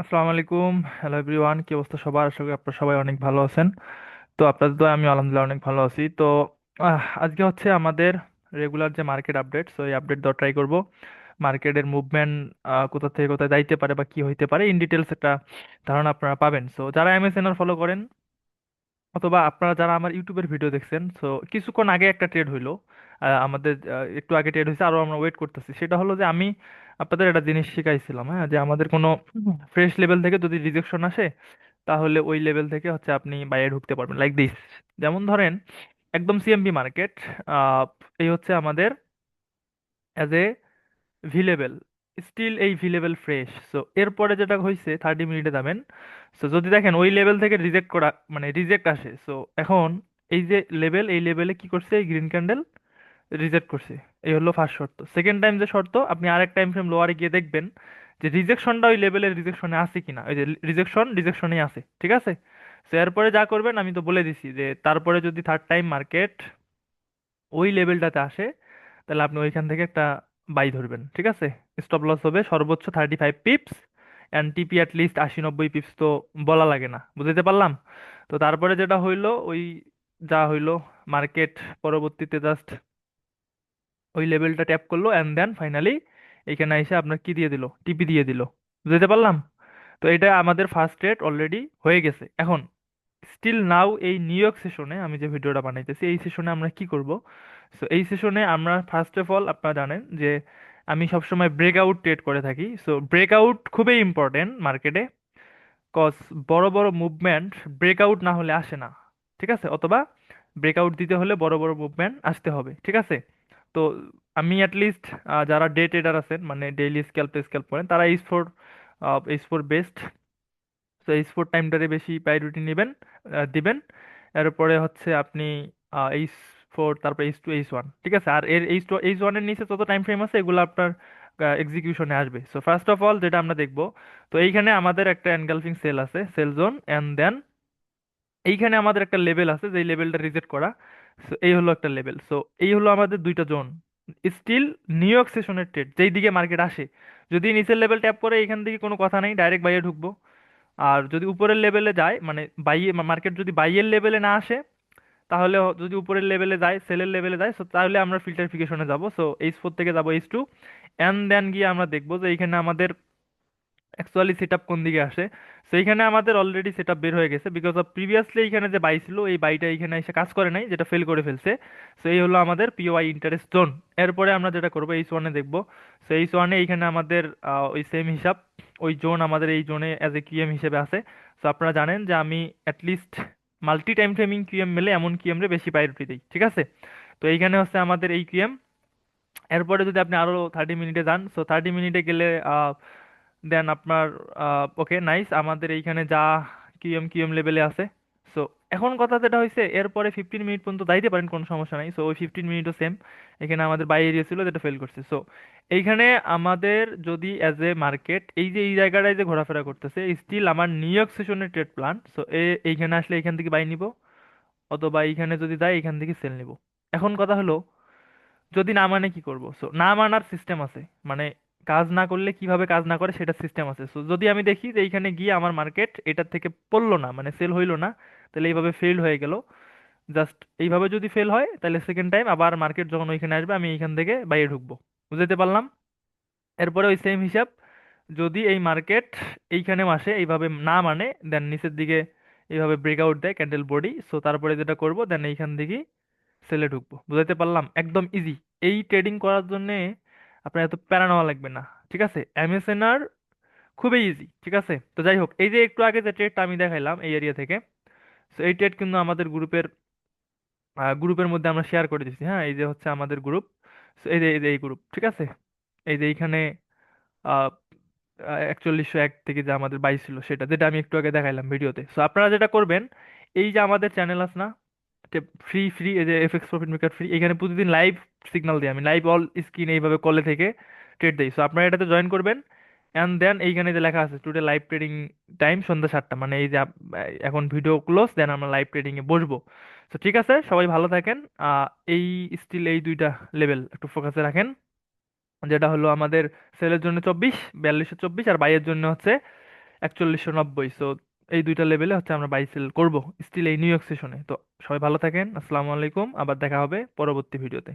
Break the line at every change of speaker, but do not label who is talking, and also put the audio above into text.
আসসালামু আলাইকুম। Hello everyone কি অবস্থা সবার? আশা করি আপনারা সবাই অনেক ভালো আছেন। তো আপনাদের তো আমি আলহামদুলিল্লাহ অনেক ভালো আছি। তো আজকে হচ্ছে আমাদের রেগুলার যে মার্কেট আপডেট সো এই আপডেট দেওয়ার ট্রাই করব। মার্কেটের মুভমেন্ট কোথা থেকে কোথায় যাইতে পারে বা কি হইতে পারে ইন ডিটেলস একটা ধারণা আপনারা পাবেন। সো যারা এমএসএনআর ফলো করেন, অথবা আপনারা যারা আমার ইউটিউবের ভিডিও দেখছেন সো কিছুক্ষণ আগে একটা ট্রেড হইল। আমাদের একটু আগে ট্রেড হয়েছে আরও আমরা ওয়েট করতেছি। সেটা হলো যে আমি আপনাদের একটা জিনিস শিখাইছিলাম হ্যাঁ? যে আমাদের কোনো ফ্রেশ লেভেল থেকে যদি রিজেকশন আসে তাহলে ওই লেভেল থেকে হচ্ছে আপনি বাইরে ঢুকতে পারবেন লাইক দিস যেমন ধরেন একদম সিএমবি মার্কেট এই হচ্ছে আমাদের as a V level still এই ভি লেভেল ফ্রেশ সো এরপরে যেটা হয়েছে থার্টি মিনিটে যাবেন। সো যদি দেখেন ওই লেভেল থেকে রিজেক্ট করা মানে রিজেক্ট আসে সো এখন এই যে লেভেল এই লেভেলে কি করছে এই গ্রিন ক্যান্ডেল রিজেক্ট করছে। এই হলো ফার্স্ট শর্ত। সেকেন্ড টাইম যে শর্ত, আপনি আরেক টাইম ফ্রেম লোয়ারে গিয়ে দেখবেন যে রিজেকশনটা ওই লেভেলের রিজেকশনে আছে কিনা। ওই যে রিজেকশন রিজেকশনেই আছে, ঠিক আছে? সো এরপরে যা করবেন, আমি তো বলে দিছি যে তারপরে যদি থার্ড টাইম মার্কেট ওই লেভেলটাতে আসে, তাহলে আপনি ওইখান থেকে একটা বাই ধরবেন, ঠিক আছে? স্টপ লস হবে সর্বোচ্চ thirty five pips and TP at least আশি নব্বই পিপস তো বলা লাগে না বুঝতে পারলাম? তো তারপরে যেটা হইল, ওই যা হইল মার্কেট পরবর্তীতে জাস্ট ওই লেভেলটা ট্যাপ করল অ্যান্ড দেন ফাইনালি এখানে এসে আপনার কি দিয়ে দিল? টিপি দিয়ে দিল। বুঝতে পারলাম? তো এটা আমাদের ফার্স্ট রেট অলরেডি হয়ে গেছে। এখন স্টিল নাও এই নিউ ইয়র্ক সেশনে আমি যে ভিডিওটা বানাইতেছি, এই সেশনে আমরা কি করব? সো এই সেশনে আমরা ফার্স্ট অফ অল আপনারা জানেন যে আমি সবসময় ব্রেকআউট ট্রেড করে থাকি। সো ব্রেকআউট খুবই ইম্পর্টেন্ট মার্কেটে কজ বড় বড় মুভমেন্ট ব্রেকআউট না হলে আসে না। ঠিক আছে? অথবা ব্রেকআউট দিতে হলে বড় বড় মুভমেন্ট আসতে হবে। ঠিক আছে? তো আমি অ্যাটলিস্ট যারা ডে ট্রেডার আছেন মানে ডেইলি স্ক্যাল্প স্ক্যাল্প করেন, তারা H four H four best তো এইচ ফোর টাইমটারে বেশি প্রায়োরিটি নেবেন দিবেন। এরপরে হচ্ছে আপনি এইচ ফোর তারপর এইচ টু এইচ ওয়ান ঠিক আছে? আর এর এইচ টু এইচ ওয়ানের নিচে যত টাইম ফ্রেম আছে, এগুলো আপনার এক্সিকিউশনে আসবে। সো ফার্স্ট অফ অল যেটা আমরা দেখব, তো এইখানে আমাদের একটা এনগালফিং সেল আছে সেল জোন অ্যান্ড দেন এইখানে আমাদের একটা লেভেল আছে যে লেভেলটা রিজেক্ট করা। সো এই হলো একটা লেভেল সো এই হলো আমাদের দুইটা জোন স্টিল নিউ ইয়র্ক সেশনের ট্রেড যেই দিকে মার্কেট আসে, যদি নিচের লেভেল ট্যাপ করে, এখান থেকে কোনো কথা নেই ডাইরেক্ট বাইরে ঢুকবো। আর যদি উপরের লেভেলে যায় মানে বাইয়ে মার্কেট যদি বাইয়ের লেভেলে না আসে, তাহলে যদি উপরের লেভেলে যায় সেলের লেভেলে যায় সো তাহলে আমরা ফিল্টারিফিকেশনে যাব। সো এইচ ফোর থেকে যাব এইচ টু অ্যান্ড দেন গিয়ে আমরা দেখব যে এইখানে আমাদের অ্যাকচুয়ালি সেট আপ কোন দিকে আসে? সো সেইখানে আমাদের অলরেডি সেট আপ বের হয়ে গেছে বিকজ অফ প্রিভিয়াসলি এইখানে যে বাই ছিল, এই বাইটা এইখানে এসে কাজ করে নাই, যেটা ফেল করে ফেলছে। সো এই হলো আমাদের পিওআই ইন্টারেস্ট জোন এরপরে আমরা যেটা করব এইচ ওয়ানে দেখব। সো এইচ ওয়ানে এইখানে আমাদের ওই সেম হিসাব, ওই জোন আমাদের এই জোনে অ্যাজ এ কিউএম হিসেবে আছে। সো আপনারা জানেন যে আমি at least multi time framing QM মেলে, এমন কিউএম রে বেশি প্রায়োরিটি দিই, ঠিক আছে? তো এইখানে হচ্ছে আমাদের এই কিউএম এরপরে যদি আপনি আরও থার্টি মিনিটে যান সো থার্টি মিনিটে গেলে দেন আপনার ওকে নাইস আমাদের এইখানে যা কিউএম কিউএম লেভেলে আছে। সো এখন কথা যেটা হয়েছে এরপরে ফিফটিন মিনিট পর্যন্ত যাইতে পারেন, কোনো সমস্যা নাই। সো ওই ফিফটিন মিনিটও সেম এখানে আমাদের বাই এরিয়া ছিল, যেটা ফেল করছে। সো এইখানে আমাদের যদি অ্যাজ এ মার্কেট এই যে, এই জায়গাটায় যে ঘোরাফেরা করতেছে স্টিল আমার নিউ ইয়র্ক সেশনের ট্রেড প্ল্যান সো এ, এইখানে আসলে এইখান থেকে বাই নিব, অথবা এইখানে যদি যায় এখান থেকে সেল নিব। এখন কথা হলো, যদি না মানে কি করব? সো না মানার সিস্টেম আছে। মানে কাজ না করলে কীভাবে কাজ না করে সেটা সিস্টেম আছে। সো যদি আমি দেখি যে এইখানে গিয়ে আমার মার্কেট এটার থেকে পড়ল না মানে সেল হইল না, তাহলে এইভাবে ফেল হয়ে গেল। জাস্ট এইভাবে যদি ফেল হয়, তাহলে সেকেন্ড টাইম আবার মার্কেট যখন ওইখানে আসবে, আমি এইখান থেকে বাইরে ঢুকবো। বুঝতে পারলাম? এরপরে ওই সেম হিসাব, যদি এই মার্কেট এইখানে মাসে এইভাবে না মানে দেন নিচের দিকে এইভাবে ব্রেকআউট দেয় ক্যান্ডেল বডি সো তারপরে যেটা করব দেন এইখান থেকেই সেলে ঢুকবো। বুঝাইতে পারলাম? একদম ইজি এই ট্রেডিং করার জন্য আপনার এত প্যারা নেওয়া লাগবে না, ঠিক আছে? এমএসএনআর খুবই ইজি ঠিক আছে? তো যাই হোক, এই যে একটু আগে যে ট্রেডটা আমি দেখাইলাম এই এরিয়া থেকে সো এই ট্রেড কিন্তু আমাদের গ্রুপের গ্রুপের মধ্যে আমরা শেয়ার করে দিচ্ছি হ্যাঁ? এই যে হচ্ছে আমাদের গ্রুপ সো এই যে এই যে এই গ্রুপ ঠিক আছে? এই যে এইখানে একচল্লিশশো এক থেকে যে আমাদের বাইশ ছিল সেটা, যেটা আমি একটু আগে দেখাইলাম ভিডিওতে। সো আপনারা যেটা করবেন, এই যে আমাদের চ্যানেল আছে না ফ্রি ফ্রি এই যে এফএক্স প্রফিট মেকার ফ্রি এখানে প্রতিদিন লাইভ সিগনাল দিই আমি। লাইভ অল স্ক্রিন এইভাবে কলে থেকে ট্রেড দিই। সো আপনারা এটাতে জয়েন করবেন অ্যান্ড দেন এইখানে যে লেখা আছে টুডে লাইভ ট্রেডিং টাইম সন্ধ্যা সাতটা। মানে এই যে এখন ভিডিও ক্লোজ দেন আমরা লাইভ ট্রেডিংয়ে বসবো। তো ঠিক আছে, সবাই ভালো থাকেন। এই স্টিল এই দুইটা লেভেল একটু ফোকাসে রাখেন। যেটা হলো আমাদের সেলের জন্য চব্বিশ, বিয়াল্লিশশো চব্বিশ আর বাইয়ের জন্য হচ্ছে একচল্লিশশো নব্বই। সো এই দুইটা লেভেলে হচ্ছে আমরা বাই সেল করব স্টিল এই নিউ ইয়র্ক সেশনে তো সবাই ভালো থাকেন, আসসালামু আলাইকুম, আবার দেখা হবে পরবর্তী ভিডিওতে